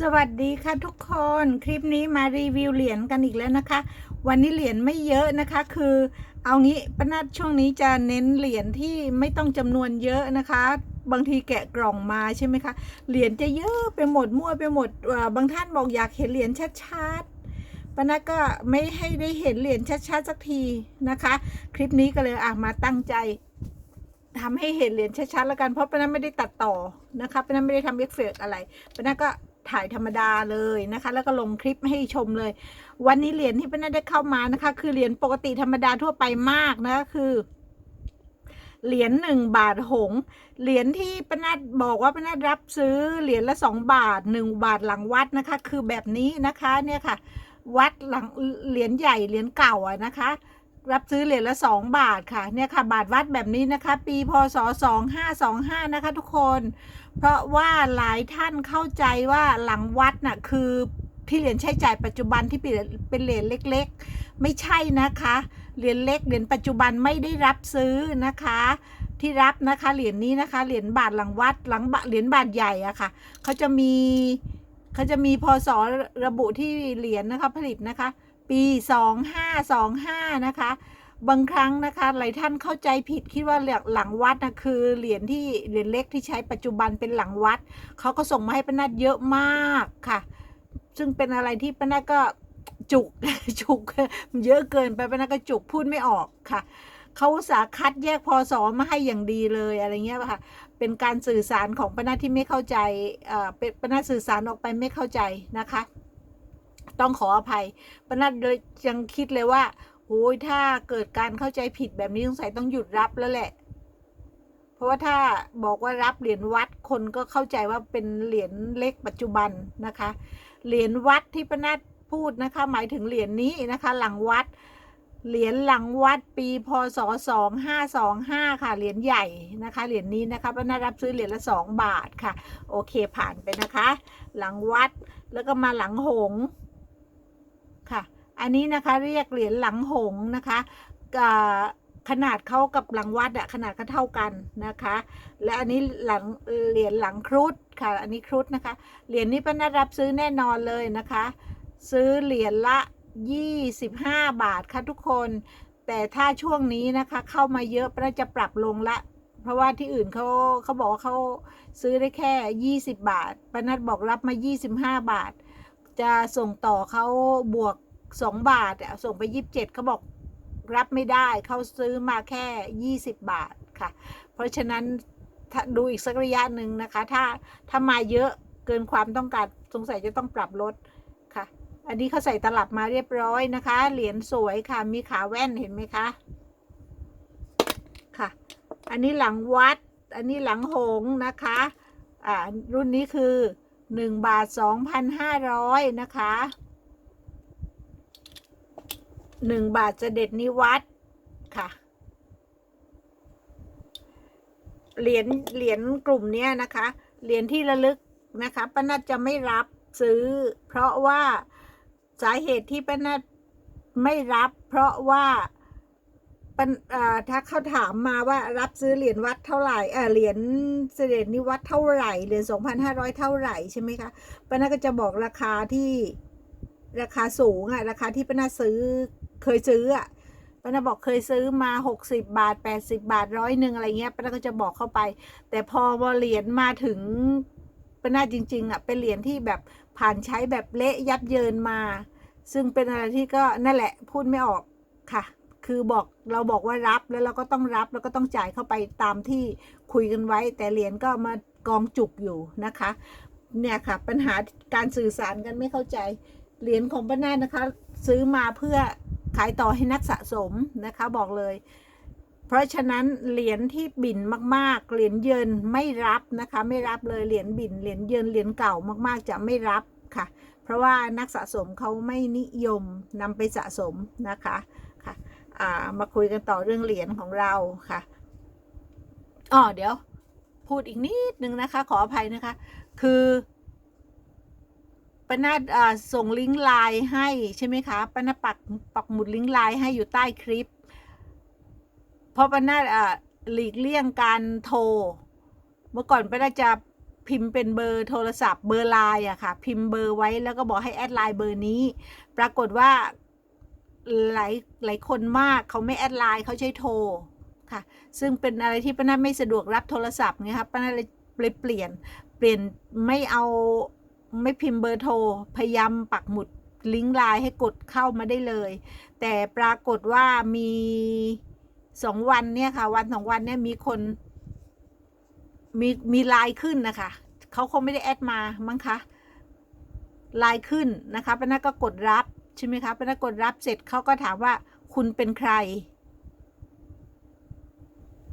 สวัสดีค่ะทุกคนคลิปนี้มารีวิวเหรียญกันอีกแล้วนะคะ วันนี้เหรียญไม่เยอะนะคะ คือเอางี้ปนัดช่วงนี้จะเน้นเหรียญที่ไม่ต้องจำนวนเยอะนะคะ บางทีแกะกล่องมาใช่ไหมคะเหรียญจะเยอะไปหมดมั่วไปหมดอ่าบางท่านบอกอยากเห็นเหรียญชัดๆปนัดก็ไม่ให้ได้เห็นเหรียญชัดๆสักทีนะคะ คลิปนี้ก็เลยอะมาตั้งใจทำให้เห็นเหรียญชัดๆแล้วกันเพราะปนัดไม่ได้ตัดต่อนะคะปนัดไม่ได้ทำเอฟเฟกต์อะไรปนัดก็ ถ่ายธรรมดาเลยนะคะ แล้วก็ลงคลิปให้ชมเลย วันนี้เหรียญที่ปนัดได้เข้ามานะคะ คือเหรียญปกติธรรมดาทั่วไปมากนะคะคือเหรียญหนึ่งบาทหง เหรียญที่ปนัดบอกว่าปนัดรับซื้อเหรียญละสองบาทหนึ่งบาทหลังวัดนะคะ คือแบบนี้นะคะเนี่ยค่ะ วัดหลังเหรียญใหญ่เหรียญเก่าอะนะคะ รับซื้อเหรียญละสองบาทค่ะเนี่ยค่ะ บาทวัดแบบนี้นะคะ ปีพศสองห้าสองห้านะคะทุกคน เพราะว่าหลายท่านเข้าใจว่าหลังวัดน่ะคือที่เหรียญใช้จ่ายปัจจุบันที่เป็นเป็นเหรียญเล็กๆ ไม่ใช่นะคะเหรียญเล็กเหรียญปัจจุบันไม่ได้รับซื้อนะคะที่รับนะคะเหรียญนี้นะคะเหรียญบาทหลังวัดหลังเหรียญบาทใหญ่อะค่ะเขาจะมีเขาจะมีพศระบุที่เหรียญนะคะผลิตนะคะ ปีสองห้าสองห้านะคะ บางครั้งนะคะหลายท่านเข้าใจผิดคิดว่าหลังวัดนะคือเหรียญที่เหรียญเล็กที่ใช้ปัจจุบันเป็นหลังวัด เขาก็ส่งมาให้ป้านัดเยอะมากค่ะ ซึ่งเป็นอะไรที่ป้านัดก็จุกจุกเยอะเกินไปป้านัดก็จุกพูดไม่ออกค่ะเขาสาคัดแยกพอสอมาให้อย่างดีเลยอะไรเงี้ยค่ะ เป็นการสื่อสารของป้านัดที่ไม่เข้าใจ เอ่อ เป็นป้านัดสื่อสารออกไปไม่เข้าใจนะคะ ต้องขออภัยป้านัดเลยยังคิดเลยว่าโอ้ยถ้าเกิดการเข้าใจผิดแบบนี้สงสัยต้องหยุดรับแล้วแหละ เพราะว่าถ้าบอกว่ารับเหรียญวัดคนก็เข้าใจว่าเป็นเหรียญเล็กปัจจุบันนะคะ เหรียญวัดที่ปนัดพูดนะคะ หมายถึงเหรียญนี้นะคะ หลังวัดเหรียญหลังวัดปีพศสองห้าสองห้าค่ะ เหรียญใหญ่นะคะ เหรียญนี้นะคะปนัดรับซื้อเหรียญละสองบาทค่ะ โอเคผ่านไปนะคะ หลังวัดแล้วก็มาหลังหง อันนี้นะคะเรียกเหรียญหลังหงนะคะขนาดเขากับหลังวัดอะขนาดก็เท่ากันนะคะ และอันนี้หลังเหรียญหลังครุฑค่ะ อันนี้ครุฑนะคะเหรียญนี้ป้านัดรับซื้อแน่นอนเลยนะคะ ซื้อเหรียญละ 25 บาทค่ะทุกคน แต่ถ้าช่วงนี้นะคะเข้ามาเยอะป้าจะปรับลงละ เพราะว่าที่อื่นเขาเขาบอกว่าเขาซื้อได้แค่ 20 บาทป้านัดบอกรับมา 25 บาท จะส่งต่อเขาบวก 2บาทอะส่งไป27เจ็ดเขาบอกรับไม่ได้เขาซื้อมาแค่20บบาทค่ะ เพราะฉะนั้นดูอีกสักระยะหนึ่งนะคะ ถ้าถ้ามาเยอะเกินความต้องการสงสัยจะต้องปรับลดค่ะ อันนี้เขาใส่ตลับมาเรียบร้อยนะคะ เหรียญสวยค่ะ มีขาแว่นเห็นไหมคะค่ะ อันนี้หลังวัด อันนี้หลังหงนะคะ อ่ารุ่นนี้คือหนึ่งบาทสองพันห้าร้อยนะคะ หนึ่งบาทเสด็จนิวัตค่ะ เหรียญเหรียญกลุ่มนี้นะคะ เหรียญที่ระลึกนะคะป้านัดจะไม่รับซื้อ เพราะว่าสาเหตุที่ป้านัดไม่รับ เพราะว่าถ้าเขาถามมาว่ารับซื้อเหรียญวัดเท่าไหร่เหรียญเสด็จนิวัตเท่าไหร่เหรียญสองพันห้าร้อยเท่าไหร่ใช่ไหมคะป้านัดก็จะบอกราคาที่ ราคาสูงอะราคาที่ป้านัดซื้อเคยซื้ออะป้านาบอกเคยซื้อมา 60 บาท 80 บาทร้อยหนึ่งอะไรเงี้ยป้านาก็จะบอกเข้าไป แต่พอวเหรียญมาถึงป้านาจริงๆอะเป็นเหรียญที่แบบผ่านใช้แบบเละยับเยินมา ซึ่งเป็นอะไรที่ก็นั่นแหละพูดไม่ออกค่ะ คือบอกเราบอกว่ารับแล้วเราก็ต้องรับแล้วก็ต้องจ่ายเข้าไปตามที่คุยกันไว้ แต่เหรียญก็มากองจุกอยู่นะคะ เนี่ยค่ะปัญหาการสื่อสารกันไม่เข้าใจ เหรียญของป้านานะคะ ซื้อมาเพื่อขายต่อให้นักสะสมนะคะบอกเลย เพราะฉะนั้นเหรียญที่บินมากๆ เหรียญเยินไม่รับนะคะ ไม่รับเลยเหรียญบินเหรียญเยินเหรียญเก่ามากๆ จะไม่รับค่ะ เพราะว่านักสะสมเขาไม่นิยมนำไปสะสมนะคะค่ะามาคุยกันต่อเรื่องเหรียญของเราค่ะอ๋อเดี๋ยวพูดอีกนิดนึงนะคะ ขออภัยนะคะ คือ ปนาดอ่าส่งลิงก์ไลน์ให้ใช่ไหมคะปนาดปักปักหมุดลิงก์ไลน์ให้อยู่ใต้คลิป เพราะปนาดอ่าหลีกเลี่ยงการโทร เมื่อก่อนปนาดจะพิมพ์เป็นเบอร์โทรศัพท์เบอร์ไลน์อะค่ะ พิมพ์เบอร์ไว้แล้วก็บอกให้แอดไลน์เบอร์นี้ ปรากฏว่าหลายหลายคนมากเขาไม่แอดไลน์เขาใช้โทรค่ะ ซึ่งเป็นอะไรที่ป้านาไม่สะดวกรับโทรศัพท์ไงครับป้านาเลยเปลี่ยนเปลี่ยนไม่เอา ไม่พิมพ์เบอร์โทร พยายามปักหมุดลิงก์ไลน์ให้กดเข้ามาได้เลย แต่ปรากฏว่ามีสองวันเนี่ยค่ะ วันสองวันเนี่ยมีคนมีมีไลน์ขึ้นนะคะเขาคงไม่ได้แอดมามั้งคะไลน์ขึ้นนะคะป้านาก็กดรับใช่ไหมคะป้านากดรับเสร็จเขาก็ถามว่าคุณเป็นใคร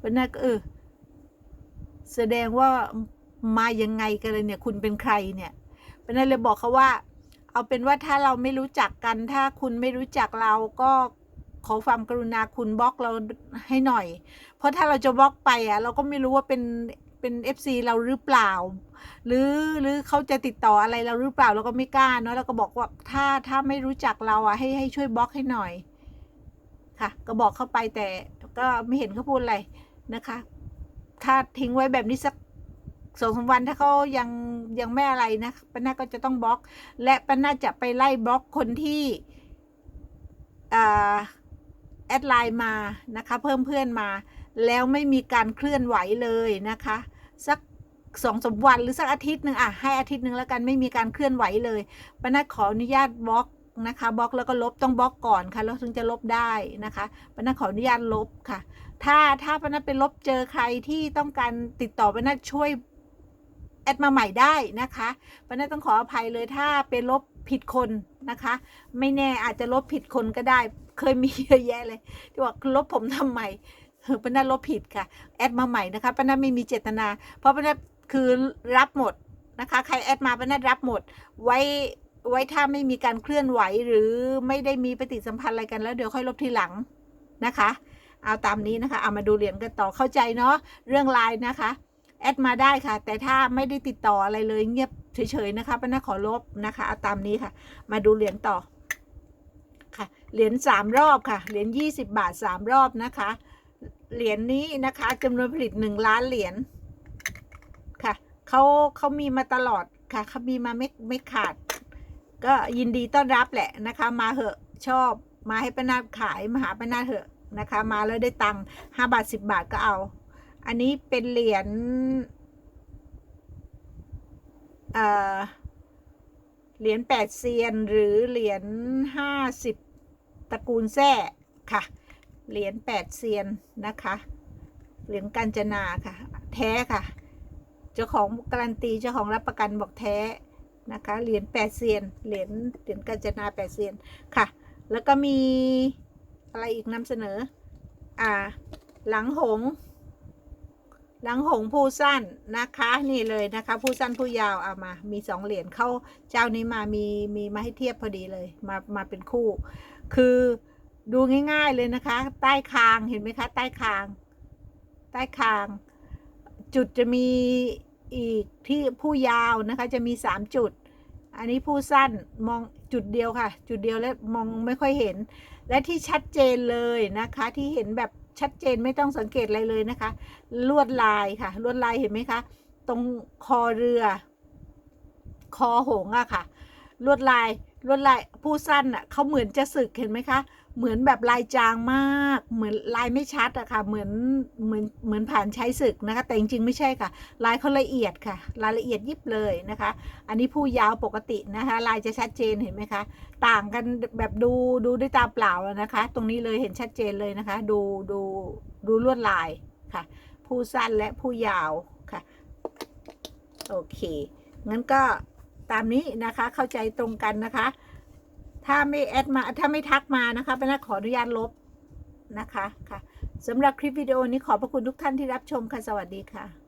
ป้านาก็เออแสดงว่ามายังไงกันเลยเนี่ย คุณเป็นใครเนี่ย ป้านาเลยบอกเขาว่า เอาเป็นว่าถ้าเราไม่รู้จักกัน ถ้าคุณไม่รู้จักเราก็ขอความกรุณาคุณบล็อกเราให้หน่อย เพราะถ้าเราจะบล็อกไปอะ เราก็ไม่รู้ว่าเป็นเป็นเอฟซีเราหรือเปล่า หรือหรือเขาจะติดต่ออะไรเราหรือเปล่าเราก็ไม่กล้าเนาะเราก็บอกว่าถ้าถ้าไม่รู้จักเราอะให้ให้ช่วยบล็อกให้หน่อย ค่ะ ก็บอกเข้าไปแต่ก็ไม่เห็นเขาพูดอะไรนะคะ ถ้าทิ้งไว้แบบนี้สัก สองสามวันถ้าเขายังยังไม่อะไรนะป้านาก็จะต้องบล็อก และป้านาจะไปไล่บล็อกคนที่แอดไลน์มานะคะ เพิ่มเพื่อนมา แล้วไม่มีการเคลื่อนไหวเลยนะคะ สักสองสามวันหรือสักอาทิตย์หนึ่งอะให้อาทิตย์หนึ่งแล้วกันไม่มีการเคลื่อนไหวเลยป้านาขออนุญาตบล็อกนะคะบล็อกแล้วก็ลบต้องบล็อกก่อนค่ะแล้วถึงจะลบได้นะคะป้านาขออนุญาตลบค่ะถ้าถ้าป้านาไปลบเจอใครที่ต้องการติดต่อป้านาช่วย แอดมาใหม่ได้นะคะป้านาต้องขออภัยเลยถ้าไปลบผิดคนนะคะ ไม่แน่อาจจะลบผิดคนก็ได้ เคยมีเยอะแยะเลย ที่ว่าลบผมทำไมเออป้านาลบผิดค่ะ แอดมาใหม่นะคะป้านาไม่มีเจตนา เพราะป้านาคือรับหมดนะคะ ใครแอดมาป้านารับหมด ไว้ไว้ถ้าไม่มีการเคลื่อนไหวหรือไม่ได้มีปฏิสัมพันธ์อะไรกันแล้วเดี๋ยวค่อยลบทีหลังนะคะ เอาตามนี้นะคะ เอามาดูเหรียญกันต่อเข้าใจเนาะเรื่องไลน์นะคะ แอดมาได้ค่ะ แต่ถ้าไม่ได้ติดต่ออะไรเลยเงียบเฉยๆนะคะป้านาขอลบนะคะเอาตามนี้ค่ะ มาดูเหรียญต่อค่ะ เหรียญสามรอบค่ะ เหรียญยี่สิบบาทสามรอบนะคะ เหรียญนี้นะคะจำนวนผลิตหนึ่งล้านเหรียญค่ะเขาเขามีมาตลอดค่ะเขามีมาไม่ไม่ขาด ก็ยินดีต้อนรับแหละนะคะ มาเหอะชอบมาให้ป้านาขายมาหาป้านาเหอะนะคะ มาแล้วได้ตังค์ห้าบาทสิบบาทก็เอา อันนี้เป็นเหรียญเหรียญแปดเซียนหรือเหรียญห้าสิบตระกูลแท้ค่ะ เหรียญแปดเซียนนะคะ เหรียญกัญจนาค่ะ แท้ค่ะ เจ้าของการันตีเจ้าของรับประกันบอกแท้นะคะ เหรียญแปดเซียน เหรียญเหรียญกัญจนาแปดเซียนค่ะ แล้วก็มีอะไรอีกนำเสนอ อ่า หลังหง หลังหงผู้สั้นนะคะนี่เลยนะคะผู้สั้นผู้ยาวเอามา มีสองเหรียญเข้าเจ้านี้มามีมีมาให้เทียบพอดีเลยมามาเป็นคู่ คือดูง่าย ๆเลยนะคะ ใต้คางเห็นไหมคะ ใต้คาง ใต้คาง จุดจะมีอีกที่ผู้ยาวนะคะ จะมีสามจุด อันนี้ผู้สั้นมอง จุดเดียวค่ะ จุดเดียวและมองไม่ค่อยเห็น และที่ชัดเจนเลยนะคะ ที่เห็นแบบชัดเจนไม่ต้องสังเกตอะไรเลยนะคะ ลวดลายค่ะ ลวดลายเห็นไหมคะ ตรงคอเรือ คอหงอะค่ะ ลวดลาย ลวดลายผู้สั้นอะเขาเหมือนจะสึกเห็นไหมคะ เหมือนแบบลายจางมาก เหมือนลายไม่ชัดอะค่ะ เหมือนเหมือนเหมือนผ่านใช้ศึกนะคะ แต่จริงๆไม่ใช่ค่ะ ลายเขาละเอียดค่ะ รายละเอียดยิบเลยนะคะ อันนี้ผู้ยาวปกตินะคะ ลายจะชัดเจนเห็นไหมคะ ต่างกันแบบดูดูด้วยตาเปล่านะคะ ตรงนี้เลยเห็นชัดเจนเลยนะคะ ดูดูดูลวดลายค่ะ ผู้สั้นและผู้ยาวค่ะ โอเคงั้นก็ ตามนี้นะคะเข้าใจตรงกันนะคะ ถ้าไม่แอดมาถ้าไม่ทักมานะคะเป็นขออนุญาตลบนะคะค่ะสำหรับคลิปวิดีโอนี้ขอบพระคุณทุกท่านที่รับชมค่ะสวัสดีค่ะ